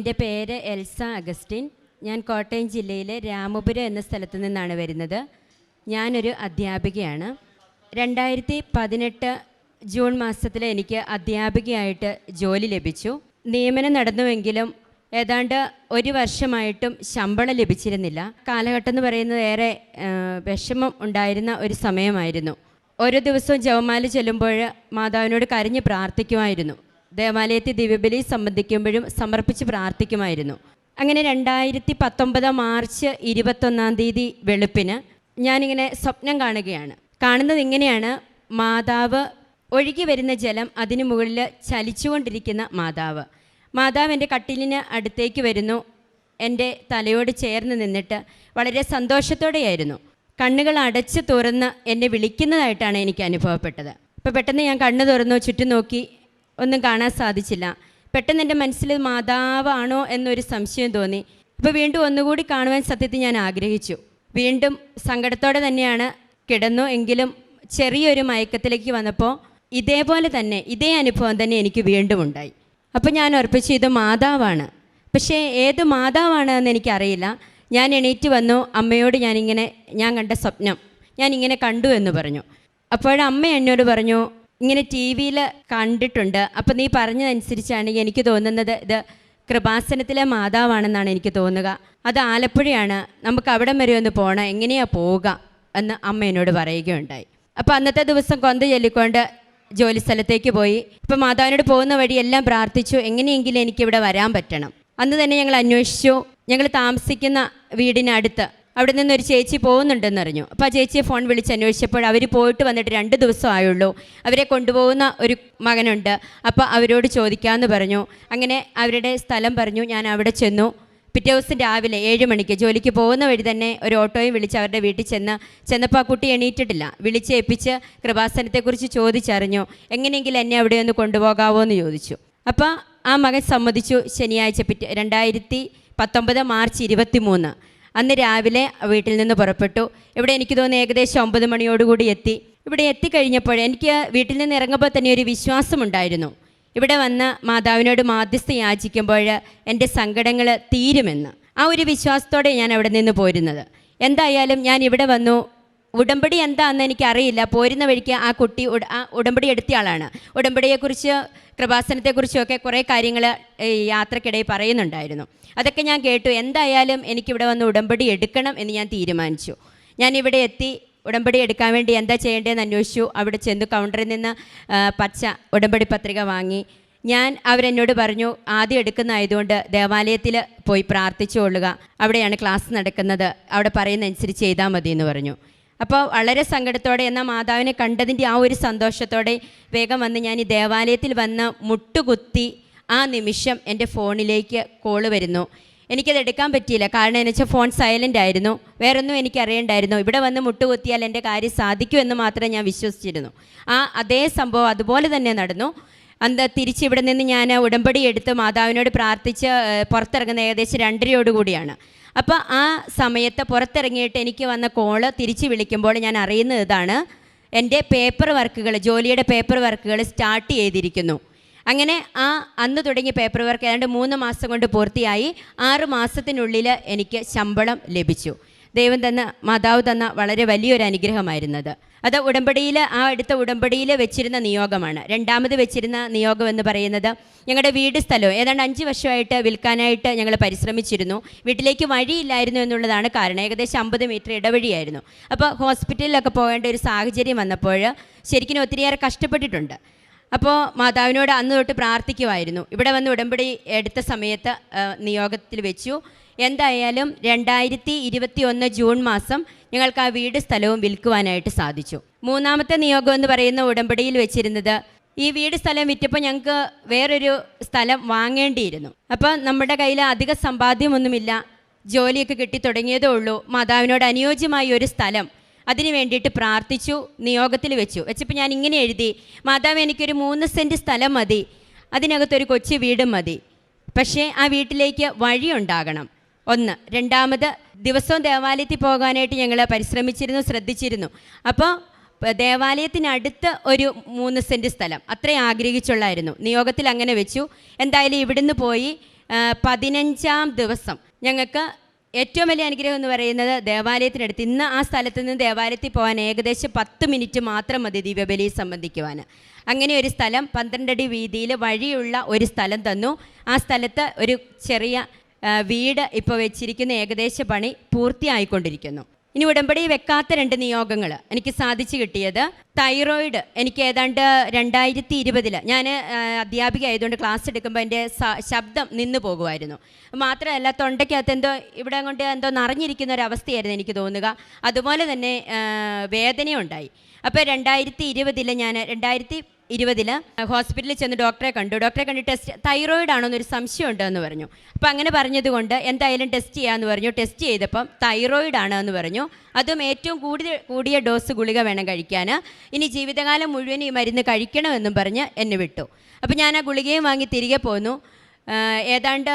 എന്റെ പേര് Elsa Augustine. ഞാൻ കോട്ടയം ജില്ലയിലെ രാമപുരം എന്ന സ്ഥലത്തു നിന്നാണ് വരുന്നത്. ഞാനൊരു അധ്യാപികയാണ്. രണ്ടായിരത്തി പതിനെട്ട് ജൂൺ മാസത്തിൽ എനിക്ക് അധ്യാപികയായിട്ട് ജോലി ലഭിച്ചു. നിയമനം നടന്നുവെങ്കിലും ഏതാണ്ട് ഒരു വർഷമായിട്ടും ശമ്പളം ലഭിച്ചിരുന്നില്ല. കാലഘട്ടം എന്ന് പറയുന്നത് ഏറെ വിഷമം ഉണ്ടായിരുന്ന ഒരു സമയമായിരുന്നു. ഓരോ ദിവസവും ജവമാല ചെല്ലുമ്പോൾ മാതാവിനോട് കരഞ്ഞ് പ്രാർത്ഥിക്കുമായിരുന്നു. ദേവാലയത്തിൽ ദിവ്യബലി സംബന്ധിക്കുമ്പോഴും സമർപ്പിച്ച് പ്രാർത്ഥിക്കുമായിരുന്നു. അങ്ങനെ രണ്ടായിരത്തി പത്തൊമ്പത് മാർച്ച് ഇരുപത്തൊന്നാം തീയതി വെളുപ്പിന് ഞാനിങ്ങനെ സ്വപ്നം കാണുകയാണ്. കാണുന്നത് ഇങ്ങനെയാണ്. മാതാവ് ഒഴുകി വരുന്ന ജലം അതിനു മുകളിൽ ചലിച്ചുകൊണ്ടിരിക്കുന്ന മാതാവ്. മാതാവ് എന്റെ കട്ടിലിന് അടുത്തേക്ക് വരുന്നു. എന്റെ തലയോട് ചേർന്ന് നിന്നിട്ട് വളരെ സന്തോഷത്തോടെയായിരുന്നു. കണ്ണുകൾ അടച്ച് തുറന്ന് എന്നെ വിളിക്കുന്നതായിട്ടാണ് എനിക്ക് അനുഭവപ്പെട്ടത്. അപ്പോൾ പെട്ടെന്ന് ഞാൻ കണ്ണ് തുറന്നു ചുറ്റും നോക്കി. ഒന്നും കാണാൻ സാധിച്ചില്ല. പെട്ടെന്ന് എന്റെ മനസ്സിൽ മാതാവാണോ എന്നൊരു സംശയം തോന്നി. അപ്പോൾ വീണ്ടും ഒന്നുകൂടി കാണുവാൻ സത്യത്തിൽ ഞാൻ ആഗ്രഹിച്ചു. വീണ്ടും സങ്കടത്തോടെ തന്നെയാണ് കിടന്നു എങ്കിലും ചെറിയൊരു മയക്കത്തിലേക്ക് വന്നപ്പോൾ ഇതേപോലെ തന്നെ ഇതേ അനുഭവം തന്നെ എനിക്ക് വീണ്ടും ഉണ്ടായി. അപ്പോൾ ഞാൻ ഉറപ്പിച്ചു ഇത് മാതാവാണ്. പക്ഷേ ഏത് മാതാവാണ് എന്ന് എനിക്കറിയില്ല. ഞാൻ എണീറ്റ് വന്നു അമ്മയോട് ഞാനിങ്ങനെ ഞാൻ കണ്ട സ്വപ്നം. ഞാൻ ഇങ്ങനെ കണ്ടു എന്ന് പറഞ്ഞു. അപ്പോഴമ്മ എന്നോട് പറഞ്ഞു ഇങ്ങനെ ടി വിയിൽ കണ്ടിട്ടുണ്ട്. അപ്പോൾ നീ പറഞ്ഞതനുസരിച്ചാണ് എനിക്ക് തോന്നുന്നത് ഇത് കൃപാസനത്തിലെ മാതാവാണെന്നാണ് എനിക്ക് തോന്നുക. അത് ആലപ്പുഴയാണ്. നമുക്ക് അവിടം വരെ ഒന്ന് പോകണം എങ്ങനെയാണ് പോവുക എന്ന് അമ്മ എന്നോട് പറയുകയുണ്ടായി. അപ്പോൾ അന്നത്തെ ദിവസം കൊന്ത ചൊല്ലിക്കൊണ്ട് ജോലി സ്ഥലത്തേക്ക് പോയി. ഇപ്പം മാതാവിനോട് പോകുന്ന വഴി എല്ലാം പ്രാർത്ഥിച്ചു. എങ്ങനെയെങ്കിലും എനിക്കിവിടെ വരാൻ പറ്റണം. അന്ന് തന്നെ ഞങ്ങൾ അന്വേഷിച്ചു. ഞങ്ങൾ താമസിക്കുന്ന വീടിനടുത്ത് അവിടെ നിന്ന് ഒരു ചേച്ചി പോകുന്നുണ്ടെന്ന് അറിഞ്ഞു അപ്പോൾ ആ ചേച്ചിയെ ഫോൺ വിളിച്ച് അന്വേഷിച്ചപ്പോൾ അവർ പോയിട്ട് വന്നിട്ട് രണ്ട് ദിവസം ആയുള്ളൂ അവരെ കൊണ്ടുപോകുന്ന ഒരു മകനുണ്ട്. അപ്പോൾ അവരോട് ചോദിക്കാമെന്ന് പറഞ്ഞു. അങ്ങനെ അവരുടെ സ്ഥലം പറഞ്ഞു. ഞാൻ അവിടെ ചെന്നു. പിറ്റേ ദിവസം രാവിലെ ഏഴ് മണിക്ക് ജോലിക്ക് പോകുന്ന വഴി തന്നെ ഒരു ഓട്ടോയും വിളിച്ച് അവരുടെ വീട്ടിൽ ചെന്ന് ചെന്നപ്പോൾ ആ കുട്ടി എണീറ്റിട്ടില്ല. വിളിച്ച് ഏൽപ്പിച്ച് കൃപാസനത്തെക്കുറിച്ച് ചോദിച്ചറിഞ്ഞു. എങ്ങനെയെങ്കിലും എന്നെ അവിടെ ഒന്ന് കൊണ്ടുപോകാവോ എന്ന് ചോദിച്ചു. അപ്പോൾ ആ മകൻ സമ്മതിച്ചു. ശനിയാഴ്ച പിറ്റേ രണ്ടായിരത്തി പത്തൊമ്പത് മാർച്ച് ഇരുപത്തി മൂന്ന് അന്ന് രാവിലെ വീട്ടിൽ നിന്ന് പുറപ്പെട്ടു. ഇവിടെ എനിക്ക് തോന്നുന്നു ഏകദേശം ഒമ്പത് മണിയോടുകൂടി എത്തി. ഇവിടെ എത്തിക്കഴിഞ്ഞപ്പോൾ എനിക്ക് വീട്ടിൽ നിന്ന് ഇറങ്ങുമ്പോൾ തന്നെ ഒരു വിശ്വാസമുണ്ടായിരുന്നു. ഇവിടെ വന്ന് മാതാവിനോട് മാധ്യസ്ഥ യാചിക്കുമ്പോൾ എന്റെ സങ്കടങ്ങൾ തീരുമെന്ന്. ആ ഒരു വിശ്വാസത്തോടെ ഞാൻ അവിടെ നിന്ന് പോരുന്നത്. എന്തായാലും ഞാൻ ഇവിടെ വന്നു. ഉടമ്പടി എന്താണെന്ന് എനിക്കറിയില്ല. പോരുന്ന വഴിക്ക് ആ കുട്ടി ആ ഉടമ്പടി എടുത്ത ആളാണ്. ഉടമ്പടിയെക്കുറിച്ച് കൃപാസനത്തെക്കുറിച്ചും ഒക്കെ കുറേ കാര്യങ്ങൾ യാത്രക്കിടയിൽ പറയുന്നുണ്ടായിരുന്നു. അതൊക്കെ ഞാൻ കേട്ടു. എന്തായാലും എനിക്കിവിടെ വന്ന് ഉടമ്പടി എടുക്കണം എന്ന് ഞാൻ തീരുമാനിച്ചു. ഞാൻ ഇവിടെ എത്തി ഉടമ്പടി എടുക്കാൻ വേണ്ടി എന്താ ചെയ്യേണ്ടതെന്ന് അന്വേഷിച്ചു. അവിടെ ചെന്നു കൗണ്ടറിൽ നിന്ന് പച്ച ഉടമ്പടി പത്രിക വാങ്ങി. ഞാൻ അവരെന്നോട് പറഞ്ഞു ആദ്യം എടുക്കുന്നതായതുകൊണ്ട് ദേവാലയത്തിൽ പോയി പ്രാർത്ഥിച്ചു കൊള്ളുക. അവിടെയാണ് ക്ലാസ് നടക്കുന്നത്. അവിടെ പറയുന്ന അനുസരിച്ച് ചെയ്താൽ മതി എന്ന് പറഞ്ഞു. അപ്പോൾ വളരെ സങ്കടത്തോടെ എന്നാൽ മാതാവിനെ കണ്ടതിന്റെ ആ ഒരു സന്തോഷത്തോടെ വേഗം വന്ന് ഞാൻ ഈ ദേവാലയത്തിൽ വന്ന് മുട്ടുകുത്തി ആ നിമിഷം എന്റെ ഫോണിലേക്ക് കോൾ വരുന്നു. എനിക്കത് എടുക്കാൻ പറ്റിയില്ല. കാരണം എന്ന് വെച്ചാൽ ഫോൺ സൈലന്റ് ആയിരുന്നു. വേറൊന്നും എനിക്ക് അറിയണ്ടായിരുന്നു. ഇവിടെ വന്ന് മുട്ടുകുത്തിയാൽ എന്റെ കാര്യം സാധിക്കുമെന്ന് മാത്രമേ ഞാൻ വിശ്വസിച്ചിരുന്നു. ആ അതേ സംഭവം അതുപോലെ തന്നെ നടന്നു. അന്ന് തിരിച്ച് ഇവിടെ നിന്ന് ഞാൻ ഉടമ്പടി എടുത്ത് മാതാവിനോട് പ്രാർത്ഥിച്ച് പുറത്തിറങ്ങുന്ന ഏകദേശം രണ്ടരയോടുകൂടിയാണ്. അപ്പോൾ ആ സമയത്ത് പുറത്തിറങ്ങിയിട്ട് എനിക്ക് വന്ന കോൾ തിരിച്ച് വിളിക്കുമ്പോൾ ഞാൻ അറിയുന്നത് ഇതാണ്. എന്റെ പേപ്പർ വർക്കുകൾ ജോലിയുടെ പേപ്പർ വർക്കുകൾ സ്റ്റാർട്ട് ചെയ്തിരിക്കുന്നു. അങ്ങനെ ആ അന്ന് തുടങ്ങിയ പേപ്പർ വർക്ക് ഏതാണ്ട് മൂന്ന് മാസം കൊണ്ട് പൂർത്തിയായി. ആറ് മാസത്തിനുള്ളിൽ എനിക്ക് ശമ്പളം ലഭിച്ചു. ദൈവം തന്ന മാതാവ് തന്ന വളരെ വലിയൊരു അനുഗ്രഹമായിരുന്നത്. അത് ഉടമ്പടിയിൽ ആ അടുത്ത ഉടമ്പടിയിൽ വെച്ചിരുന്ന നിയോഗമാണ്. രണ്ടാമത് വെച്ചിരുന്ന നിയോഗം എന്ന് പറയുന്നത് ഞങ്ങളുടെ വീട് സ്ഥലവും ഏതാണ്ട് അഞ്ച് വർഷമായിട്ട് വിൽക്കാനായിട്ട് ഞങ്ങൾ പരിശ്രമിച്ചിരുന്നു. വീട്ടിലേക്ക് വഴിയില്ലായിരുന്നു എന്നുള്ളതാണ് കാരണം. ഏകദേശം അമ്പത് മീറ്റർ ഇടവഴിയായിരുന്നു. അപ്പോൾ ഹോസ്പിറ്റലിലൊക്കെ പോകേണ്ട ഒരു സാഹചര്യം വന്നപ്പോൾ ശരിക്കും ഒത്തിരിയേറെ കഷ്ടപ്പെട്ടിട്ടുണ്ട്. അപ്പോൾ മാതാവിനോട് അന്ന് തൊട്ട് പ്രാർത്ഥിക്കുമായിരുന്നു. ഇവിടെ വന്ന് ഉടമ്പടി എടുത്ത സമയത്ത് നിയോഗത്തിൽ വെച്ചു. എന്തായാലും രണ്ടായിരത്തി ഇരുപത്തി ഒന്ന് ജൂൺ മാസം ഞങ്ങൾക്ക് ആ വീട് സ്ഥലവും വിൽക്കുവാനായിട്ട് സാധിച്ചു. മൂന്നാമത്തെ നിയോഗം എന്ന് പറയുന്ന ഉടമ്പടിയിൽ വെച്ചിരുന്നത് ഈ വീട് സ്ഥലം വിറ്റപ്പോൾ ഞങ്ങൾക്ക് വേറൊരു സ്ഥലം വാങ്ങേണ്ടിയിരുന്നു. അപ്പോൾ നമ്മുടെ കയ്യിൽ അധിക സമ്പാദ്യമൊന്നുമില്ല. ജോലിയൊക്കെ കിട്ടി തുടങ്ങിയതേ ഉള്ളൂ. മാതാവിനോട് അനുയോജ്യമായ ഒരു സ്ഥലം അതിനു വേണ്ടിയിട്ട് പ്രാർത്ഥിച്ചു നിയോഗത്തിൽ വെച്ചു. വെച്ചപ്പോൾ ഞാൻ ഇങ്ങനെ എഴുതി മാതാവ് എനിക്കൊരു മൂന്ന് സെന്റ് സ്ഥലം മതി. അതിനകത്തൊരു കൊച്ചു വീടും മതി. പക്ഷേ ആ വീട്ടിലേക്ക് വഴിയുണ്ടാകണം. ഒന്ന്. രണ്ടാമത് ദിവസവും ദേവാലയത്തിൽ പോകാനായിട്ട് ഞങ്ങൾ പരിശ്രമിച്ചിരുന്നു ശ്രദ്ധിച്ചിരുന്നു. അപ്പോൾ ദേവാലയത്തിനടുത്ത് ഒരു മൂന്ന് സെന്റ് സ്ഥലം. അത്രയും ആഗ്രഹിച്ചുള്ളായിരുന്നു. നിയോഗത്തിൽ അങ്ങനെ വെച്ചു. എന്തായാലും ഇവിടുന്ന് പോയി പതിനഞ്ചാം ദിവസം ഞങ്ങൾക്ക് ഏറ്റവും വലിയ അനുഗ്രഹം എന്ന് പറയുന്നത് ദേവാലയത്തിനടുത്ത്. ഇന്ന് ആ സ്ഥലത്ത് നിന്ന് ദേവാലയത്തിൽ പോകാൻ ഏകദേശം പത്ത് മിനിറ്റ് മാത്രം മതി ദിവ്യബലിയെ സംബന്ധിക്കുവാൻ അങ്ങനെ ഒരു സ്ഥലം പന്ത്രണ്ടടി വീതിയിൽ വഴിയുള്ള ഒരു സ്ഥലം തന്നു. ആ സ്ഥലത്ത് ഒരു ചെറിയ വീട് ഇപ്പോൾ വെച്ചിരിക്കുന്ന ഏകദേശ പണി പൂർത്തിയായിക്കൊണ്ടിരിക്കുന്നു. ഇനി ഉടമ്പടി വെക്കാത്ത രണ്ട് നിയോഗങ്ങൾ എനിക്ക് സാധിച്ചു കിട്ടിയത് തൈറോയിഡ്. എനിക്ക് ഏതാണ്ട് രണ്ടായിരത്തി ഇരുപതിൽ ഞാൻ അധ്യാപിക ആയതുകൊണ്ട് ക്ലാസ് എടുക്കുമ്പോൾ എന്റെ ശബ്ദം നിന്നു പോകുമായിരുന്നു. മാത്രമല്ല തൊണ്ടയ്ക്കകത്ത് എന്തോ ഇവിടെ കൊണ്ട് എന്തോ നിറഞ്ഞിരിക്കുന്ന ഒരു അവസ്ഥയായിരുന്നു എനിക്ക് തോന്നുക. അതുപോലെ തന്നെ വേദനയുണ്ടായി. അപ്പോൾ രണ്ടായിരത്തി ഇരുപതിൽ ഞാൻ രണ്ടായിരത്തി ഇരുപതിൽ ഹോസ്പിറ്റലിൽ ചെന്ന് ഡോക്ടറെ കണ്ടു. ഡോക്ടറെ കണ്ട് ടെസ്റ്റ് തൈറോയിഡ് ആണോ എന്നൊരു സംശയം ഉണ്ടെന്ന് പറഞ്ഞു. അപ്പോൾ അങ്ങനെ പറഞ്ഞതുകൊണ്ട് എന്തായാലും ടെസ്റ്റ് ചെയ്യാമെന്ന് പറഞ്ഞു. ടെസ്റ്റ് ചെയ്തപ്പം തൈറോയിഡ് ആണ് എന്ന് പറഞ്ഞു. അതും ഏറ്റവും കൂടുതൽ കൂടിയ ഡോസ് ഗുളിക വേണം കഴിക്കാൻ ഇനി ജീവിതകാലം മുഴുവൻ ഈ മരുന്ന് കഴിക്കണമെന്നും പറഞ്ഞ് എന്നെ വിട്ടു. അപ്പോൾ ഞാൻ ആ ഗുളികയും വാങ്ങി തിരികെ പോന്നു. ഏതാണ്ട്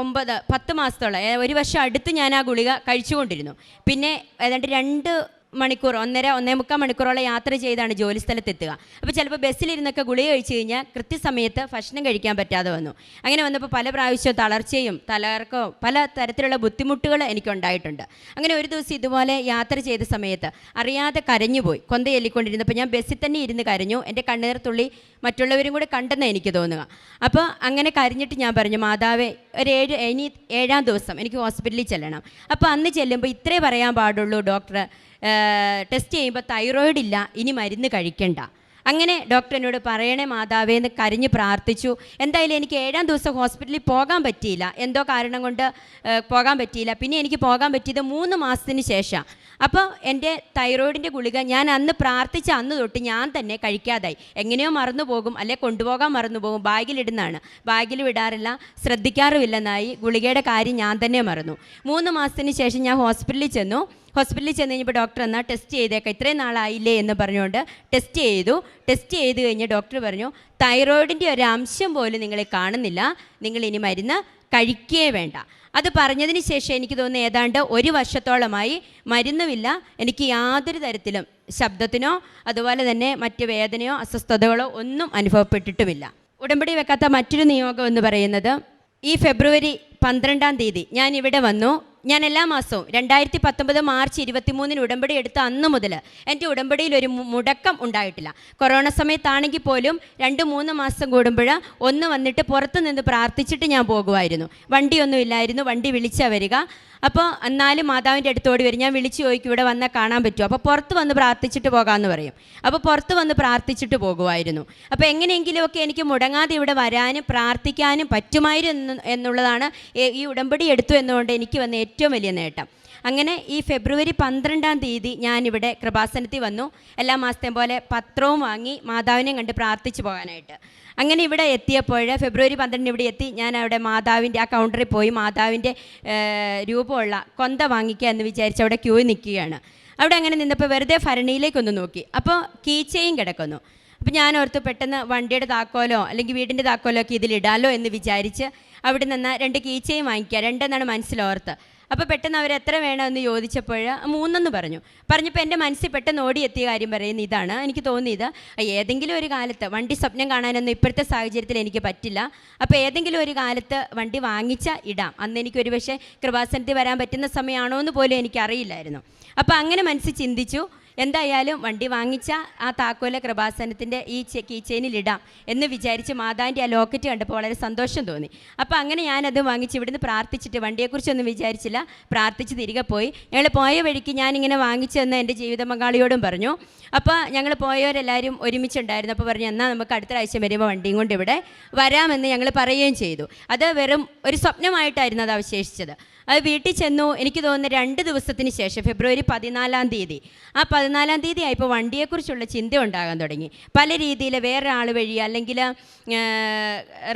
ഒമ്പത് പത്ത് മാസത്തോളം ഒരു വർഷം അടുത്ത് ഞാൻ ആ ഗുളിക കഴിച്ചുകൊണ്ടിരുന്നു. പിന്നെ ഏതാണ്ട് രണ്ട് മണിക്കൂർ ഒന്നര ഒന്നേ മുക്കാൽ മണിക്കൂറോളം യാത്ര ചെയ്താണ് ജോലി സ്ഥലത്ത് എത്തുക അപ്പോൾ ചിലപ്പോൾ ബസ്സിലിരുന്നൊക്കെ ഗുളിക കഴിച്ച് കഴിഞ്ഞാൽ കൃത്യസമയത്ത് ഭക്ഷണം കഴിക്കാൻ പറ്റാതെ വന്നു. അങ്ങനെ വന്നപ്പോൾ പല പ്രാവശ്യവും തളർച്ചയും തലകർക്കോ പല തരത്തിലുള്ള ബുദ്ധിമുട്ടുകൾ എനിക്കുണ്ടായിട്ടുണ്ട്. അങ്ങനെ ഒരു ദിവസം ഇതുപോലെ യാത്ര ചെയ്ത സമയത്ത് അറിയാതെ കരഞ്ഞുപോയി. കൊന്ത ചൊല്ലിക്കൊണ്ടിരുന്നപ്പോൾ ഞാൻ ബസ്സിൽ തന്നെ ഇരുന്ന് കരഞ്ഞു. എന്റെ കണ്ണീർ തുള്ളി മറ്റുള്ളവരും കൂടെ കണ്ടെന്ന് എനിക്ക് തോന്നുക. അപ്പോൾ അങ്ങനെ കരഞ്ഞിട്ട് ഞാൻ പറഞ്ഞു മാതാവേ ഒരു ഏഴ് ഇനി ഏഴാം ദിവസം എനിക്ക് ഹോസ്പിറ്റലിൽ ചെല്ലണം. അപ്പോൾ അന്ന് ചെല്ലുമ്പോൾ ഇത്രേ പറയാൻ പാടുള്ളൂ ഡോക്ടർ ടെസ്റ്റ് ചെയ്യുമ്പോൾ തൈറോയിഡ് ഇല്ല ഇനി മരുന്ന് കഴിക്കണ്ട. അങ്ങനെ ഡോക്ടർ എന്നോട് പറയണേ മാതാവേ എന്ന് കരഞ്ഞ് പ്രാർത്ഥിച്ചു. എന്തായാലും എനിക്ക് ഏഴാം ദിവസം ഹോസ്പിറ്റലിൽ പോകാൻ പറ്റിയില്ല. എന്തോ കാരണം കൊണ്ട് പോകാൻ പറ്റിയില്ല. പിന്നെ എനിക്ക് പോകാൻ പറ്റിയത് മൂന്ന് മാസത്തിന് ശേഷം. അപ്പോൾ എന്റെ തൈറോയിഡിന്റെ ഗുളിക ഞാൻ അന്ന് പ്രാർത്ഥിച്ച അന്ന് തൊട്ട് ഞാൻ തന്നെ കഴിക്കാതായി. എങ്ങനെയോ മറന്നു പോകും അല്ലെ കൊണ്ടുപോകാൻ മറന്നു പോകും ബാഗിലിടുന്നതാണ് ബാഗിൽ വിടാറില്ല ശ്രദ്ധിക്കാറുമില്ലെന്നായി ഗുളികയുടെ കാര്യം ഞാൻ തന്നെ മറന്നു. മൂന്ന് മാസത്തിന് ശേഷം ഞാൻ ഹോസ്പിറ്റലിൽ ചെന്നു. ഹോസ്പിറ്റലിൽ ചെന്ന് കഴിഞ്ഞപ്പോൾ ഡോക്ടർ എന്നാൽ ടെസ്റ്റ് ചെയ്തേക്കാം ഇത്രയും നാളായില്ലേ? എന്ന് പറഞ്ഞുകൊണ്ട് ടെസ്റ്റ് ചെയ്തു. ടെസ്റ്റ് ചെയ്ത് കഴിഞ്ഞ് ഡോക്ടർ പറഞ്ഞു തൈറോയിഡിന്റെ ഒരു അംശം പോലും നിങ്ങളെ കാണുന്നില്ല. നിങ്ങളിനി മരുന്ന് കഴിക്കേ വേണ്ട. അത് പറഞ്ഞതിന് ശേഷം എനിക്ക് തോന്നുന്നു ഏതാണ്ട് ഒരു വർഷത്തോളമായി മരുന്നുമില്ല. എനിക്ക് യാതൊരു തരത്തിലും ശബ്ദത്തിനോ അതുപോലെ തന്നെ മറ്റ് വേദനയോ അസ്വസ്ഥതകളോ ഒന്നും അനുഭവപ്പെട്ടിട്ടുമില്ല. ഉടമ്പടി വെക്കാത്ത മറ്റൊരു നിയോഗം എന്ന് പറയുന്നത് ഈ ഫെബ്രുവരി പന്ത്രണ്ടാം തീയതി ഞാൻ ഇവിടെ വന്നു. ഞാൻ എല്ലാ മാസവും രണ്ടായിരത്തി പത്തൊമ്പത് മാർച്ച് ഇരുപത്തി മൂന്നിന് ഉടമ്പടി എടുത്ത അന്ന് മുതൽ എന്റെ ഉടമ്പടിയിൽ ഒരു മുടക്കം ഉണ്ടായിട്ടില്ല. കൊറോണ സമയത്താണെങ്കിൽ പോലും രണ്ട് മൂന്ന് മാസം കൂടുമ്പോൾ ഒന്ന് വന്നിട്ട് പുറത്ത് നിന്ന് പ്രാർത്ഥിച്ചിട്ട് ഞാൻ പോകുമായിരുന്നു. വണ്ടിയൊന്നും ഇല്ലായിരുന്നു. വണ്ടി വിളിച്ചാൽ വരിക. അപ്പോൾ എന്നാലും മാതാവിന്റെ അടുത്തോട് വരും. ഞാൻ വിളിച്ച് ചോദിക്കും ഇവിടെ വന്നാൽ കാണാൻ പറ്റുമോ? അപ്പോൾ പുറത്ത് വന്ന് പ്രാർത്ഥിച്ചിട്ട് പോകാമെന്ന് പറയും. അപ്പോൾ പുറത്ത് വന്ന് പ്രാർത്ഥിച്ചിട്ട് പോകുമായിരുന്നു. അപ്പോൾ എങ്ങനെയെങ്കിലുമൊക്കെ എനിക്ക് മുടങ്ങാതെ ഇവിടെ വരാനും പ്രാർത്ഥിക്കാനും പറ്റുമായിരുന്നു എന്നുള്ളതാണ് ഈ ഉടമ്പടി എടുത്തു എന്നുകൊണ്ട് എനിക്ക് വന്ന ഏറ്റവും വലിയ നേട്ടം. അങ്ങനെ ഈ ഫെബ്രുവരി പന്ത്രണ്ടാം തീയതി ഞാനിവിടെ കൃപാസനത്തിൽ വന്നു. എല്ലാ മാസത്തെയും പോലെ പത്രവും വാങ്ങി മാതാവിനെ കണ്ട് പ്രാർത്ഥിച്ചു പോകാനായിട്ട്. അങ്ങനെ ഇവിടെ എത്തിയപ്പോൾ ഫെബ്രുവരി പന്ത്രണ്ടിന് ഇവിടെ എത്തി. ഞാൻ അവിടെ മാതാവിന്റെ ആ കൗണ്ടറിൽ പോയി മാതാവിന്റെ രൂപമുള്ള കൊന്ത വാങ്ങിക്കുക എന്ന് വിചാരിച്ച് അവിടെ ക്യൂ നിൽക്കുകയാണ്. അവിടെ അങ്ങനെ നിന്നപ്പോൾ വെറുതെ ഭരണിയിലേക്കൊന്ന് നോക്കി. അപ്പോൾ കീച്ചയും കിടക്കുന്നു. അപ്പോൾ ഞാൻ ഓർത്ത് പെട്ടെന്ന് വണ്ടിയുടെ താക്കോലോ അല്ലെങ്കിൽ വീടിന്റെ താക്കോലോ ഒക്കെ ഇതിലിടാലോ എന്ന് വിചാരിച്ച് അവിടെ നിന്ന് രണ്ട് കീച്ചയും വാങ്ങിക്കുക. രണ്ടെന്നാണ് മനസ്സിലോർത്ത്. അപ്പോൾ പെട്ടെന്ന് അവർ എത്ര വേണമെന്ന് ചോദിച്ചപ്പോൾ മൂന്നെന്ന് പറഞ്ഞു. പറഞ്ഞപ്പോൾ എന്റെ മനസ്സിൽ പെട്ടെന്ന് ഓടിയെത്തിയ കാര്യം പറയുന്ന ഇതാണ്. എനിക്ക് തോന്നിയത് ഏതെങ്കിലും ഒരു കാലത്ത് വണ്ടി സ്വപ്നം കാണാനൊന്നും ഇപ്പോഴത്തെ സാഹചര്യത്തിൽ എനിക്ക് പറ്റില്ല. അപ്പോൾ ഏതെങ്കിലും ഒരു കാലത്ത് വണ്ടി വാങ്ങിച്ച ഇടാം. അന്ന് എനിക്ക് ഒരുപക്ഷെ കൃപാസനത്തിൽ വരാൻ പറ്റുന്ന സമയമാണോ എന്ന് പോലും എനിക്കറിയില്ലായിരുന്നു. അപ്പോൾ അങ്ങനെ മനസ്സിൽ ചിന്തിച്ചു. എന്തായാലും വണ്ടി വാങ്ങിച്ച ആ താക്കോല കൃപാസനത്തിന്റെ ഈ ചെ കീച്ചെയിനിൽ ഇടാം എന്ന് വിചാരിച്ച് മാതാവിന്റെ ആ ലോക്കറ്റ് കണ്ടപ്പോൾ വളരെ സന്തോഷം തോന്നി. അപ്പോൾ അങ്ങനെ ഞാനത് വാങ്ങിച്ച് ഇവിടുന്ന് പ്രാർത്ഥിച്ചിട്ട് വണ്ടിയെക്കുറിച്ചൊന്നും വിചാരിച്ചില്ല. പ്രാർത്ഥിച്ച് തിരികെ പോയി. ഞങ്ങൾ പോയ വഴിക്ക് ഞാനിങ്ങനെ വാങ്ങിച്ചെന്ന് എന്റെ ജീവിത പങ്കാളിയോടും പറഞ്ഞു. അപ്പോൾ ഞങ്ങൾ പോയവരെല്ലാവരും ഒരുമിച്ചുണ്ടായിരുന്നു. അപ്പോൾ പറഞ്ഞു എന്നാൽ നമുക്ക് അടുത്ത ആഴ്ച വരുമ്പോൾ വണ്ടിയും കൊണ്ട് ഇവിടെ വരാമെന്ന് ഞങ്ങൾ പറയുകയും ചെയ്തു. അത് വെറും ഒരു സ്വപ്നമായിട്ടായിരുന്നു അത് അവശേഷിച്ചത്. അത് വീട്ടിൽ ചെന്നു. എനിക്ക് തോന്നുന്നു രണ്ട് ദിവസത്തിന് ശേഷം ഫെബ്രുവരി പതിനാലാം തീയതി. ആ പതിനാലാം തീയതി ആയപ്പോൾ വണ്ടിയെക്കുറിച്ചുള്ള ചിന്ത ഉണ്ടാകാൻ തുടങ്ങി. പല രീതിയിൽ വേറെ വഴി അല്ലെങ്കിൽ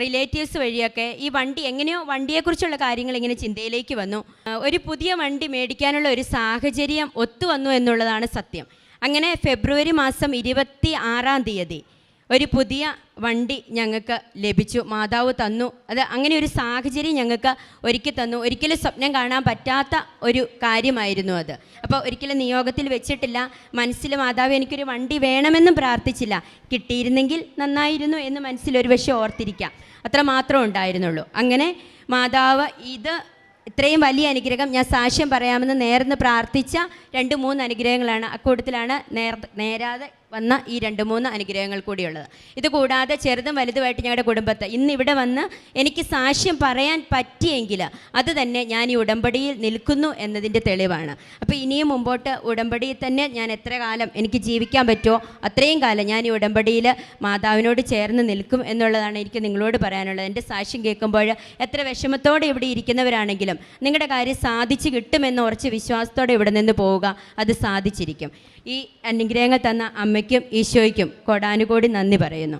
റിലേറ്റീവ്സ് വഴിയൊക്കെ ഈ വണ്ടി എങ്ങനെയോ വണ്ടിയെക്കുറിച്ചുള്ള കാര്യങ്ങൾ ഇങ്ങനെ ചിന്തയിലേക്ക് വന്നു. ഒരു പുതിയ വണ്ടി മേടിക്കാനുള്ള ഒരു സാഹചര്യം ഒത്തു വന്നു എന്നുള്ളതാണ് സത്യം. അങ്ങനെ ഫെബ്രുവരി മാസം ഇരുപത്തി ആറാം തീയതി ഒരു പുതിയ വണ്ടി ഞങ്ങൾക്ക് ലഭിച്ചു മാതാവ് തന്നു. അത് അങ്ങനെ ഒരു സാഹചര്യം ഞങ്ങൾക്ക് ഒരുക്കി തന്നു. ഒരിക്കലും സ്വപ്നം കാണാൻ പറ്റാത്ത ഒരു കാര്യമായിരുന്നു അത്. അപ്പോൾ ഒരിക്കലും നിയോഗത്തിൽ വെച്ചിട്ടില്ല. മനസ്സിൽ മാതാവ് എനിക്കൊരു വണ്ടി വേണമെന്നും പ്രാർത്ഥിച്ചില്ല. കിട്ടിയിരുന്നെങ്കിൽ നന്നായിരുന്നു എന്ന് മനസ്സിൽ ഒരു പക്ഷേ ഓർത്തിരിക്കാം. അത്ര മാത്രം ഉണ്ടായിരുന്നുള്ളൂ. അങ്ങനെ മാതാവ് ഇത് ഇത്രയും വലിയ അനുഗ്രഹം ഞാൻ സാക്ഷ്യം പറയാമെന്ന് നേർന്ന് പ്രാർത്ഥിച്ച രണ്ട് മൂന്ന് അനുഗ്രഹങ്ങളാണ്. അക്കൂട്ടത്തിലാണ് നേർ നേരാതെ വന്ന ഈ രണ്ട് മൂന്ന് അനുഗ്രഹങ്ങൾ കൂടിയുള്ളത്. ഇത് കൂടാതെ ചെറുതും വലുതുമായിട്ട് ഞങ്ങളുടെ കുടുംബത്തെ ഇന്ന് ഇവിടെ വന്ന് എനിക്ക് സാക്ഷ്യം പറയാൻ പറ്റിയെങ്കിൽ അത് തന്നെ ഞാൻ ഈ ഉടമ്പടിയിൽ നിൽക്കുന്നു എന്നതിന്റെ തെളിവാണ്. അപ്പോൾ ഇനിയും മുമ്പോട്ട് ഉടമ്പടിയിൽ തന്നെ ഞാൻ എത്ര കാലം എനിക്ക് ജീവിക്കാൻ പറ്റുമോ അത്രയും കാലം ഞാൻ ഈ ഉടമ്പടിയിൽ മാതാവിനോട് ചേർന്ന് നിൽക്കും എന്നുള്ളതാണ് എനിക്ക് നിങ്ങളോട് പറയാനുള്ളത്. എന്റെ സാക്ഷ്യം കേൾക്കുമ്പോൾ എത്ര വിഷമത്തോടെ ഇവിടെ ഇരിക്കുന്നവരാണെങ്കിലും നിങ്ങളുടെ കാര്യം സാധിച്ചു കിട്ടുമെന്ന് ഉറച്ച് വിശ്വാസത്തോടെ ഇവിടെ നിന്ന് പോവുക അത് സാധിച്ചിരിക്കും. ഈ അനുഗ്രഹങ്ങൾ തന്ന അമ്മയ്ക്കും ഈശോയ്ക്കും. കോടാനുകോടി നന്ദി പറയുന്നു.